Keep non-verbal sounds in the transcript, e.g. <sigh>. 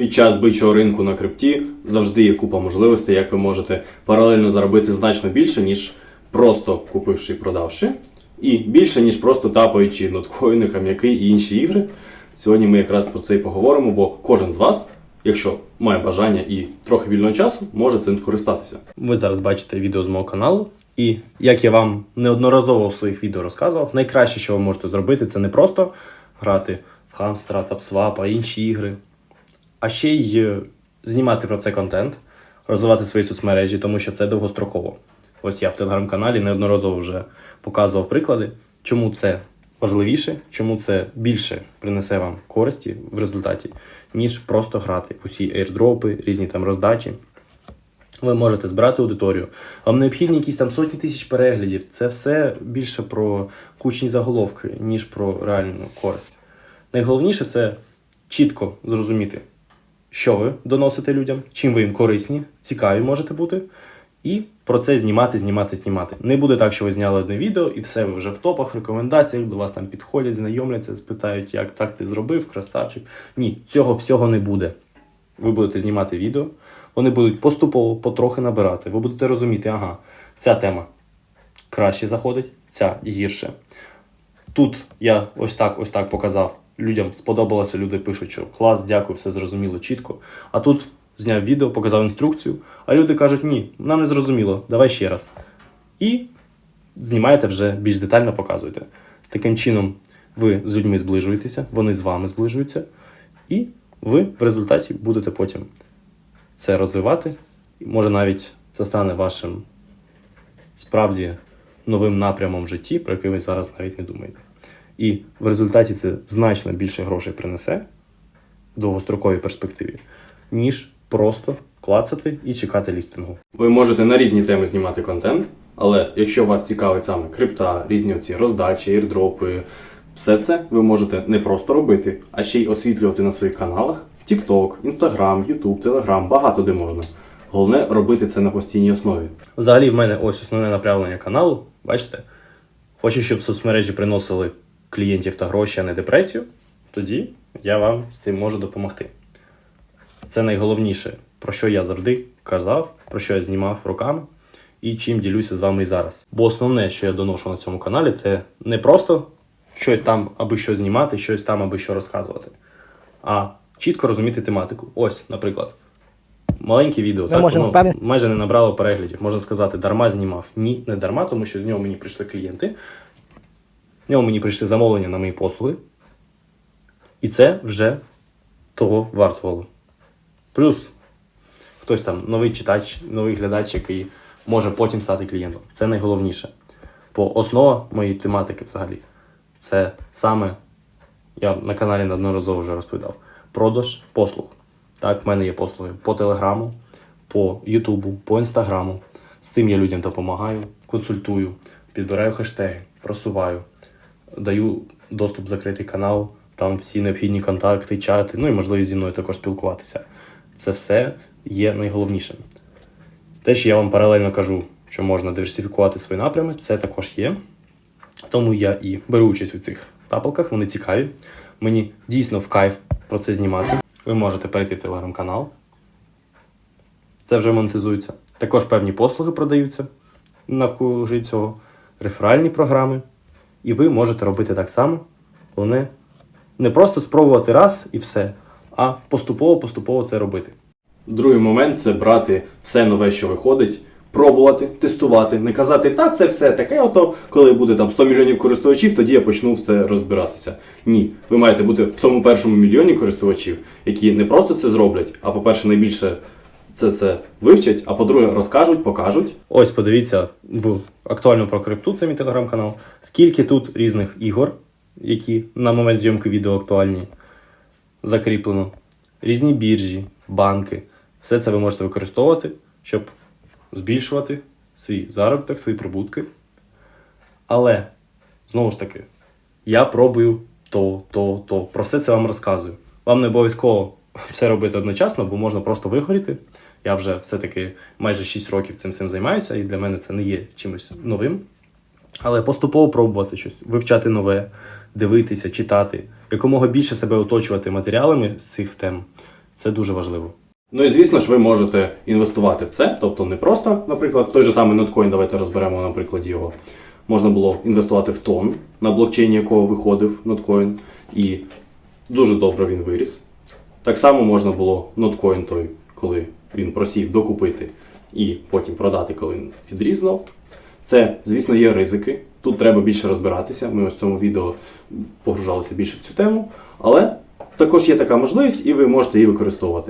Під час бичого ринку на крипті завжди є купа можливостей, як ви можете паралельно заробити значно більше, ніж просто купивши і продавши, і більше, ніж просто тапаючи ноткоїни, хам'яки і інші ігри. Сьогодні ми якраз про це і поговоримо, бо кожен з вас, якщо має бажання і трохи вільного часу, може цим скористатися. Ви зараз бачите відео з мого каналу. І як я вам неодноразово у своїх відео розказував, найкраще, що ви можете зробити, це не просто грати в хамстера, тапсвап, а інші ігри, а ще й е, знімати про це контент, розвивати свої соцмережі, тому що це довгостроково. Ось я в телеграм-каналі неодноразово вже показував приклади, чому це важливіше, чому це більше принесе вам користі в результаті, ніж просто грати в усі airdропи, різні там роздачі. Ви можете збирати аудиторію. Вам необхідні якісь там сотні тисяч переглядів. Це все більше про кучні заголовки, ніж про реальну користь. Найголовніше це чітко зрозуміти, що ви доносите людям, чим ви їм корисні, цікаві можете бути, і про це знімати, знімати, знімати. Не буде так, що ви зняли одне відео і все, ви вже в топах, рекомендаціях, до вас там підходять, знайомляться, спитають, як так ти зробив, красавчик. Ні, цього всього не буде. Ви будете знімати відео, вони будуть поступово, потрохи набирати. Ви будете розуміти, ага, ця тема краще заходить, ця гірше. Тут я ось так, ось так показав. Людям сподобалося, люди пишуть, що клас, дякую, все зрозуміло, чітко. А тут зняв відео, показав інструкцію, а люди кажуть, ні, нам не зрозуміло, давай ще раз. І знімаєте вже більш детально показуєте. Таким чином, ви з людьми зближуєтеся, вони з вами зближуються, і ви в результаті будете потім це розвивати. Може, навіть це стане вашим справді новим напрямом в житті, про який ви зараз навіть не думаєте. І в результаті це значно більше грошей принесе в довгостроковій перспективі, ніж просто клацати і чекати лістингу. Ви можете на різні теми знімати контент, але якщо вас цікавить саме крипта, різні оці роздачі, ірдропи, все це ви можете не просто робити, а ще й освітлювати на своїх каналах в TikTok, Instagram, YouTube, Telegram, багато де можна. Головне робити це на постійній основі. Взагалі, в мене ось основне направлення каналу. Бачите? Хочу, щоб соцмережі приносили клієнтів та гроші, а не депресію. Тоді я вам з цим можу допомогти. Це найголовніше, про що я завжди казав, про що я знімав роками і чим ділюся з вами і зараз. Бо основне, що я доношу на цьому каналі, це не просто щось там, аби що знімати, щось там, аби що розказувати, а чітко розуміти тематику. Ось, наприклад, маленьке відео, так, можемо воно майже не набрало переглядів. Можна сказати, дарма знімав. Ні, не дарма, тому що з нього мені прийшли клієнти, в нього мені прийшли замовлення на мої послуги. І це вже того вартувало. Плюс хтось там новий читач, новий глядач, який може потім стати клієнтом. Це найголовніше. Бо основа моєї тематики взагалі це саме, я на каналі неодноразово вже розповідав, продаж послуг. Так, в мене є послуги по Телеграму, по Ютубу, по Інстаграму. З цим я людям допомагаю, консультую, підбираю хештеги, просуваю, даю доступ в закритий канал, там всі необхідні контакти, чати, ну і можливість зі мною також спілкуватися. Це все є найголовнішим. Те, що я вам паралельно кажу, що можна диверсифікувати свої напрями, це також є. Тому я і беру участь у цих тапалках, вони цікаві. Мені дійсно в кайф про це знімати. Ви можете перейти в телеграм-канал. Це вже монетизується. Також певні послуги продаються навколо цього, реферальні програми. І ви можете робити так само. Головне не просто спробувати раз і все, а поступово-поступово це робити. Другий момент це брати все нове, що виходить, пробувати, тестувати, не казати, та це все таке, ото коли буде там 100 мільйонів користувачів, тоді я почну все розбиратися. Ні, ви маєте бути в тому першому мільйоні користувачів, які не просто це зроблять, а по-перше, найбільше це це вивчать, а по-друге, розкажуть, покажуть. Ось подивіться в актуально про крипту, це мій телеграм-канал. Скільки тут різних ігор, які на момент зйомки відео актуальні, закріплено. Різні біржі, банки. Все це ви можете використовувати, щоб збільшувати свій заробіток, свої прибутки. Але, знову ж таки, я пробую то, то, то. Про все це вам розказую. Вам не обов'язково <laughs> все робити одночасно, бо можна просто вигоріти. Я вже все-таки майже 6 років цим всім займаюся, і для мене це не є чимось новим. Але поступово пробувати щось, вивчати нове, дивитися, читати, якомога більше себе оточувати матеріалами з цих тем. Це дуже важливо. Ну і звісно ж, ви можете інвестувати в це, тобто не просто, наприклад, той же самий ноткоін, давайте розберемо на прикладі його. Можна було інвестувати в тон, на блокчейні якого виходив ноткоін, і дуже добре він виріс. Так само можна було ноткоін той, коли він просів, докупити і потім продати, коли він підріс знов. Це, звісно, є ризики. Тут треба більше розбиратися. Ми ось в цьому відео погружалися більше в цю тему. Але також є така можливість, і ви можете її використовувати.